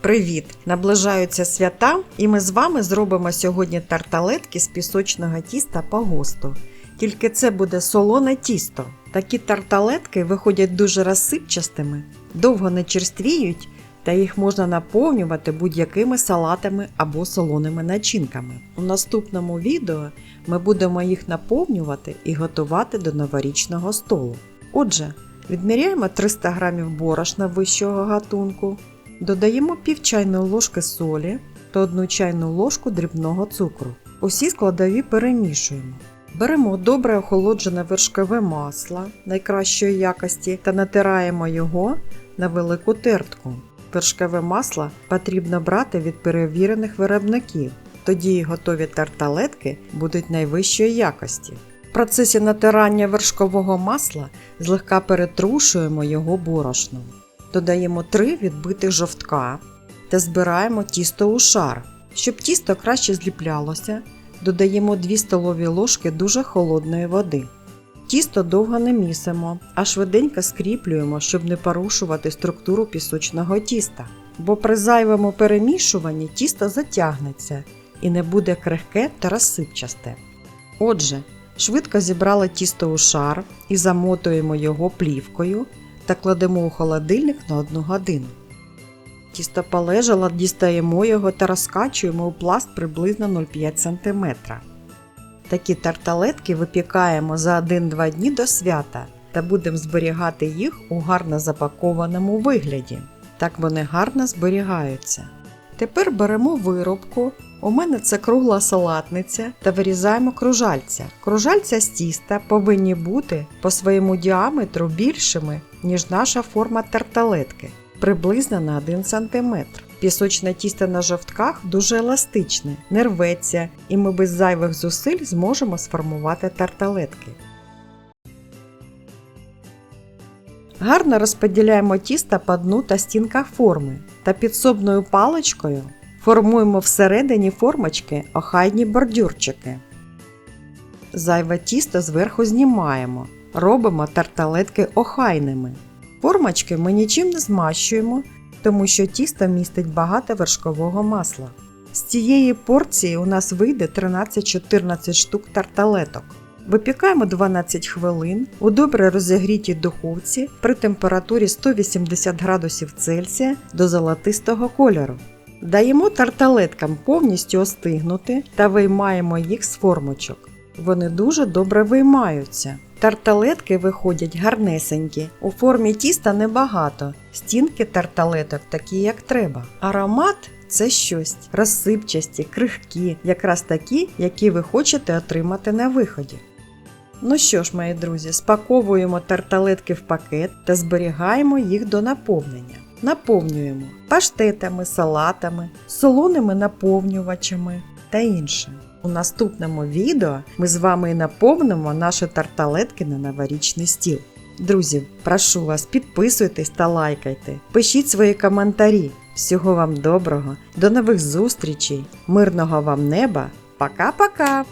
Привіт! Наближаються свята, і ми з вами зробимо сьогодні тарталетки з пісочного тіста по госту. Тільки це буде солоне тісто. Такі тарталетки виходять дуже розсипчастими, довго не черствіють, та їх можна наповнювати будь-якими салатами або солоними начинками. У наступному відео ми будемо їх наповнювати і готувати до новорічного столу. Отже, відміряємо 300 г борошна вищого гатунку, додаємо пів чайної ложки солі та 1 чайну ложку дрібного цукру. Усі складові перемішуємо. Беремо добре охолоджене вершкове масло найкращої якості та натираємо його на велику тертку. Вершкове масло потрібно брати від перевірених виробників, тоді готові тарталетки будуть найвищої якості. В процесі натирання вершкового масла злегка перетрушуємо його борошном. Додаємо 3 відбитих жовтка та збираємо тісто у шар. Щоб тісто краще зліплялося, додаємо 2 столові ложки дуже холодної води. Тісто довго не місимо, а швиденько скріплюємо, щоб не порушувати структуру пісочного тіста. Бо при зайвому перемішуванні тісто затягнеться і не буде крихке та розсипчасте. Отже, швидко зібрали тісто у шар і замотуємо його плівкою та кладемо у холодильник на 1 годину. Тісто полежало, дістаємо його та розкачуємо у пласт приблизно 0,5 см. Такі тарталетки випікаємо за 1-2 дні до свята та будемо зберігати їх у гарно запакованому вигляді. Так вони гарно зберігаються. Тепер беремо виробку. У мене це кругла салатниця та вирізаємо кружальця. Кружальця з тіста повинні бути по своєму діаметру більшими, ніж наша форма тарталетки, приблизно на 1 см. Пісочне тісто на жовтках дуже еластичне, не рветься, і ми без зайвих зусиль зможемо сформувати тарталетки. Гарно розподіляємо тісто по дну та стінках форми та підсобною паличкою формуємо всередині формочки охайні бордюрчики. Зайве тісто зверху знімаємо, робимо тарталетки охайними. Формочки ми нічим не змащуємо, тому що тісто містить багато вершкового масла. З цієї порції у нас вийде 13-14 штук тарталеток. Випікаємо 12 хвилин у добре розігрітій духовці при температурі 180 градусів Цельсія до золотистого кольору. Даємо тарталеткам повністю остигнути та виймаємо їх з формочок. Вони дуже добре виймаються. Тарталетки виходять гарнесенькі. У формі тіста небагато. Стінки тарталеток такі, як треба. Аромат це щось розсипчасті, крихкі, якраз такі, які ви хочете отримати на виході. Ну що ж, мої друзі, спаковуємо тарталетки в пакет та зберігаємо їх до наповнення. Наповнюємо паштетами, салатами, солоними наповнювачами та іншим. У наступному відео ми з вами і наповнимо наші тарталетки на новорічний стіл. Друзі, прошу вас, підписуйтесь та лайкайте, пишіть свої коментарі. Всього вам доброго, до нових зустрічей, мирного вам неба. Пока-пока!